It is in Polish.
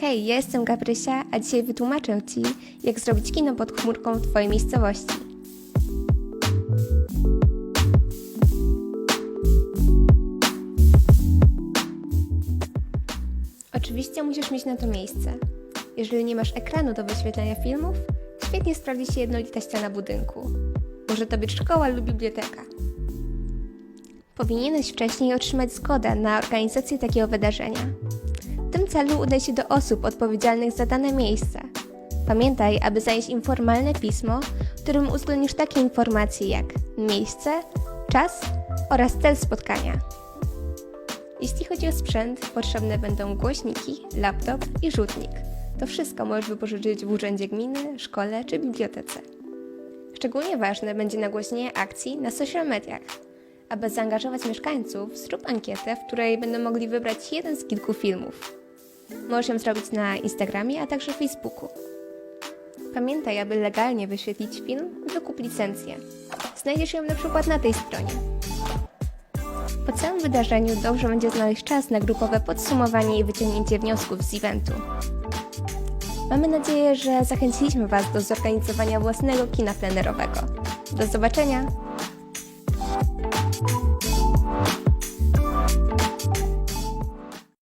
Hej, ja jestem Gabrysia, a dzisiaj wytłumaczę Ci, jak zrobić kino pod chmurką w Twojej miejscowości. Oczywiście musisz mieć na to miejsce. Jeżeli nie masz ekranu do wyświetlania filmów, świetnie sprawdzi się jednolita ściana budynku. Może to być szkoła lub biblioteka. Powinieneś wcześniej otrzymać zgodę na organizację takiego wydarzenia. Tym celu udaj się do osób odpowiedzialnych za dane miejsce. Pamiętaj, aby zająć im formalne pismo, w którym uwzględnisz takie informacje jak miejsce, czas oraz cel spotkania. Jeśli chodzi o sprzęt, potrzebne będą głośniki, laptop i rzutnik. To wszystko możesz wypożyczyć w urzędzie gminy, szkole czy bibliotece. Szczególnie ważne będzie nagłośnienie akcji na social mediach. Aby zaangażować mieszkańców, zrób ankietę, w której będą mogli wybrać jeden z kilku filmów. Możesz ją zrobić na Instagramie, a także Facebooku. Pamiętaj, aby legalnie wyświetlić film, wykup licencję. Znajdziesz ją na przykład na tej stronie. Po całym wydarzeniu dobrze będzie znaleźć czas na grupowe podsumowanie i wyciągnięcie wniosków z eventu. Mamy nadzieję, że zachęciliśmy Was do zorganizowania własnego kina plenerowego. Do zobaczenia!